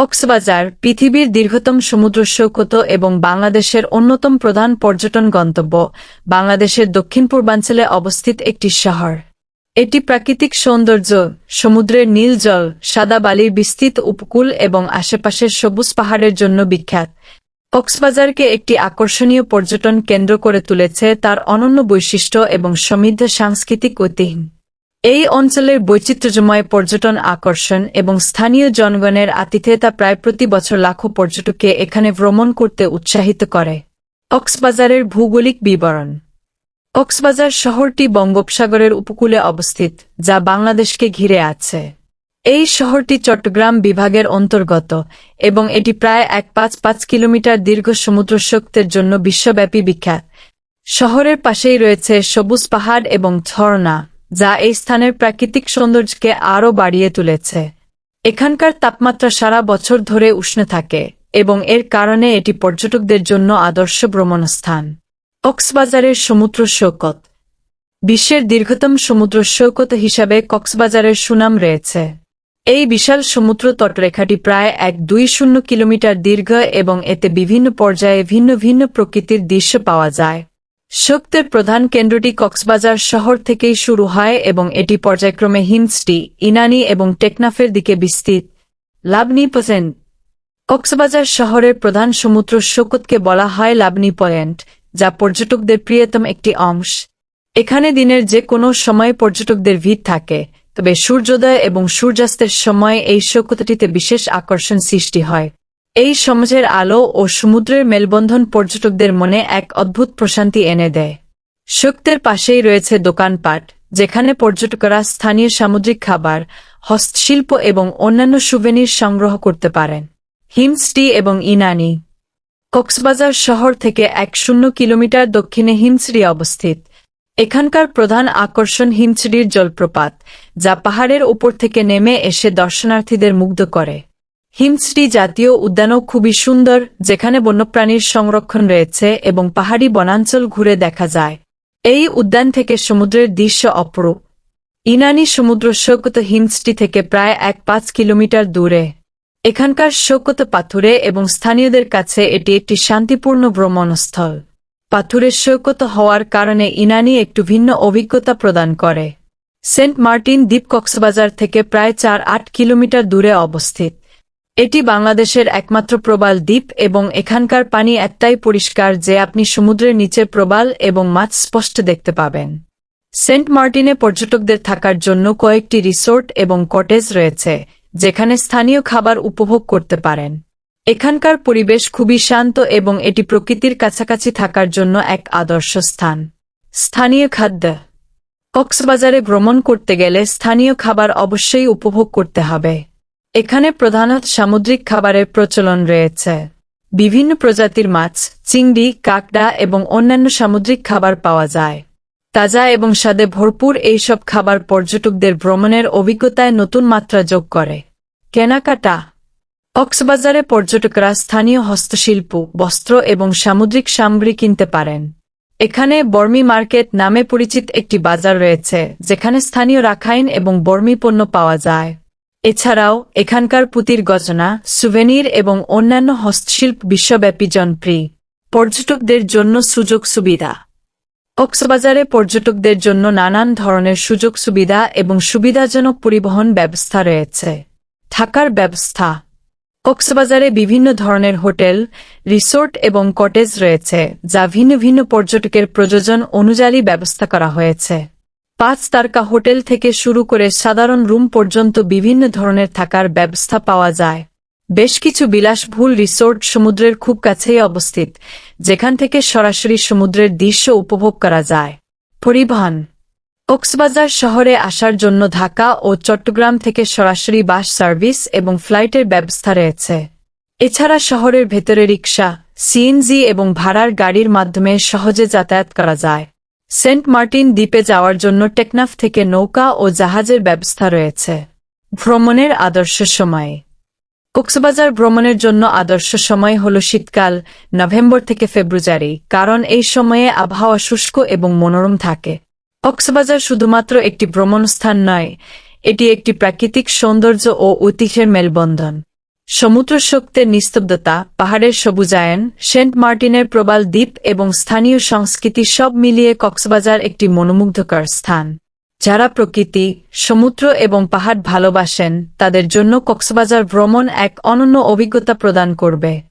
কক্সবাজার, পৃথিবীর দীর্ঘতম সমুদ্র সৈকত এবং বাংলাদেশের অন্যতম প্রধান পর্যটন গন্তব্য, বাংলাদেশের দক্ষিণ পূর্বাঞ্চলে অবস্থিত একটি শহর। এটি প্রাকৃতিক সৌন্দর্য, সমুদ্রের নীল জল, সাদা বালির বিস্তৃত উপকূল এবং আশেপাশের সবুজ পাহাড়ের জন্য বিখ্যাত। কক্সবাজারকে একটি আকর্ষণীয় পর্যটন কেন্দ্র করে তুলেছে তার অনন্য বৈশিষ্ট্য এবং সমৃদ্ধ সাংস্কৃতিক ঐতিহ্য। এই অঞ্চলের বৈচিত্র্যময় পর্যটন আকর্ষণ এবং স্থানীয় জনগণের আতিথেয়তা প্রায় প্রতি বছর লাখো পর্যটককে এখানে ভ্রমণ করতে উৎসাহিত করে। কক্সবাজারের ভৌগোলিক বিবরণ। কক্সবাজার শহরটি বঙ্গোপসাগরের উপকূলে অবস্থিত, যা বাংলাদেশকে ঘিরে আছে। এই শহরটি চট্টগ্রাম বিভাগের অন্তর্গত এবং এটি প্রায় এক পাঁচ পাঁচ কিলোমিটার দীর্ঘ সমুদ্র শক্তির জন্য বিশ্বব্যাপী বিখ্যাত। শহরের পাশেই রয়েছে সবুজ পাহাড় এবং ঝর্ণা। যা এই স্থানের প্রাকৃতিক সৌন্দর্যকে আরও বাড়িয়ে তুলেছে। এখানকার তাপমাত্রা সারা বছর ধরে উষ্ণ থাকে, এবং এর কারণে এটি পর্যটকদের জন্য আদর্শ ভ্রমণস্থান। কক্সবাজারের সমুদ্র সৈকত। বিশ্বের দীর্ঘতম সমুদ্র সৈকত হিসাবে কক্সবাজারের সুনাম রয়েছে। এই বিশাল সমুদ্র তটরেখাটি প্রায় এক দুই শূন্য কিলোমিটার দীর্ঘ এবং এতে বিভিন্ন পর্যায়ে ভিন্ন ভিন্ন প্রকৃতির দৃশ্য পাওয়া যায়। শক্তির প্রধান কেন্দ্রটি কক্সবাজার শহর থেকেই শুরু হয় এবং এটি পর্যায়ক্রমে হিমসটি ইনানি এবং টেকনাফের দিকে বিস্তৃত। লাবনি পয়েন্ট। কক্সবাজার শহরের প্রধান সমুদ্র সৈকতকে বলা হয় লাবনি পয়েন্ট, যা পর্যটকদের প্রিয়তম একটি অংশ। এখানে দিনের যে কোনো সময় পর্যটকদের ভিড় থাকে, তবে সূর্যোদয় এবং সূর্যাস্তের সময় এই সৈকতটিতে বিশেষ আকর্ষণ সৃষ্টি হয়। এই সমাজের আলো ও সমুদ্রের মেলবন্ধন পর্যটকদের মনে এক অদ্ভুত প্রশান্তি এনে দেয়। শক্তির পাশেই রয়েছে দোকানপাট, যেখানে পর্যটকরা স্থানীয় সামুদ্রিক খাবার, হস্তশিল্প এবং অন্যান্য সুভেনির সংগ্রহ করতে পারেন। হিমসটি এবং ইনানি। কক্সবাজার শহর থেকে এক শূন্য কিলোমিটার দক্ষিণে হিমসরি অবস্থিত। এখানকার প্রধান আকর্ষণ হিমছড়ির জলপ্রপাত, যা পাহাড়ের উপর থেকে নেমে এসে দর্শনার্থীদের মুগ্ধ করে। হিমছড়ি জাতীয় উদ্যানও খুবই সুন্দর, যেখানে বন্যপ্রাণীর সংরক্ষণ রয়েছে এবং পাহাড়ি বনাঞ্চল ঘুরে দেখা যায়। এই উদ্যান থেকে সমুদ্রের দৃশ্য অপরূপ। ইনানি সমুদ্র সৈকত হিমছড়ি থেকে প্রায় এক পাঁচ কিলোমিটার দূরে। এখানকার সৈকত পাথুরে এবং স্থানীয়দের কাছে এটি একটি শান্তিপূর্ণ ভ্রমণস্থল। পাথুরের সৈকত হওয়ার কারণে ইনানি একটু ভিন্ন অভিজ্ঞতা প্রদান করে। সেন্ট মার্টিন দ্বীপ কক্সবাজার থেকে প্রায় চার আট কিলোমিটার দূরে অবস্থিত। এটি বাংলাদেশের একমাত্র প্রবাল দ্বীপ এবং এখানকার পানি এতটাই পরিষ্কার যে আপনি সমুদ্রের নিচের প্রবাল এবং মাছ স্পষ্ট দেখতে পাবেন। সেন্ট মার্টিনে পর্যটকদের থাকার জন্য কয়েকটি রিসোর্ট এবং কটেজ রয়েছে, যেখানে স্থানীয় খাবার উপভোগ করতে পারেন। এখানকার পরিবেশ খুবই শান্ত এবং এটি প্রকৃতির কাছাকাছি থাকার জন্য এক আদর্শ স্থান। স্থানীয় খাদ্য। কক্সবাজারে ভ্রমণ করতে গেলে স্থানীয় খাবার অবশ্যই উপভোগ করতে হবে। এখানে প্রধানত সামুদ্রিক খাবারের প্রচলন রয়েছে। বিভিন্ন প্রজাতির মাছ, চিংড়ি, কাকড়া এবং অন্যান্য সামুদ্রিক খাবার পাওয়া যায়। তাজা এবং স্বাদে ভরপুর এইসব খাবার পর্যটকদের ভ্রমণের অভিজ্ঞতায় নতুন মাত্রা যোগ করে। কেনাকাটা। কক্সবাজারে পর্যটকরা স্থানীয় হস্তশিল্প, বস্ত্র এবং সামুদ্রিক সামগ্রী কিনতে পারেন। এখানে বর্মি মার্কেট নামে পরিচিত একটি বাজার রয়েছে, যেখানে স্থানীয় রাখাইন এবং বর্মি পণ্য পাওয়া যায়। এছাড়াও, এখানকার পুতির গজনা, সুভেনির এবং অন্যান্য হস্তশিল্প বিশ্বব্যাপী জনপ্রিয়। পর্যটকদের জন্য সুযোগ সুবিধা। কক্সবাজারে পর্যটকদের জন্য নানান ধরনের সুযোগ সুবিধা এবং সুবিধাজনক পরিবহন ব্যবস্থা রয়েছে। থাকার ব্যবস্থা। কক্সবাজারে বিভিন্ন ধরনের হোটেল, রিসোর্ট এবং কটেজ রয়েছে, যা ভিন্ন ভিন্ন পর্যটকের প্রযোজন অনুযায়ী ব্যবস্থা করা হয়েছে। পাঁচ তারকা হোটেল থেকে শুরু করে সাধারণ রুম পর্যন্ত বিভিন্ন ধরনের থাকার ব্যবস্থা পাওয়া যায়। বেশ কিছু বিলাসভুল রিসোর্ট সমুদ্রের খুব কাছেই অবস্থিত, যেখান থেকে সরাসরি সমুদ্রের দৃশ্য উপভোগ করা যায়। পরিবহন। কক্সবাজার শহরে আসার জন্য ঢাকা ও চট্টগ্রাম থেকে সরাসরি বাস সার্ভিস এবং ফ্লাইটের ব্যবস্থা রয়েছে। এছাড়া শহরের ভেতরে রিক্সা সিএনজি এবং ভাড়ার গাড়ির মাধ্যমে সহজে যাতায়াত করা যায়। সেন্ট মার্টিন দ্বীপে যাওয়ার জন্য টেকনাফ থেকে নৌকা ও জাহাজের ব্যবস্থা রয়েছে। ভ্রমণের আদর্শ সময়। কক্সবাজার ভ্রমণের জন্য আদর্শ সময় হল শীতকাল, নভেম্বর থেকে ফেব্রুয়ারি, কারণ এই সময়ে আবহাওয়া শুষ্ক এবং মনোরম থাকে। কক্সবাজার শুধুমাত্র একটি ভ্রমণ স্থান নয়, এটি একটি প্রাকৃতিক সৌন্দর্য ও ঐতিহ্যের মেলবন্ধন। সমুদ্র শক্তের নিস্তব্ধতা, পাহাড়ের সবুজায়ন, সেন্ট মার্টিনের প্রবাল দ্বীপ এবং স্থানীয় সংস্কৃতি সব মিলিয়ে কক্সবাজার একটি মনোমুগ্ধকর স্থান। যারা প্রকৃতি, সমুদ্র এবং পাহাড় ভালোবাসেন, তাদের জন্য কক্সবাজার ভ্রমণ এক অনন্য অভিজ্ঞতা প্রদান করবে।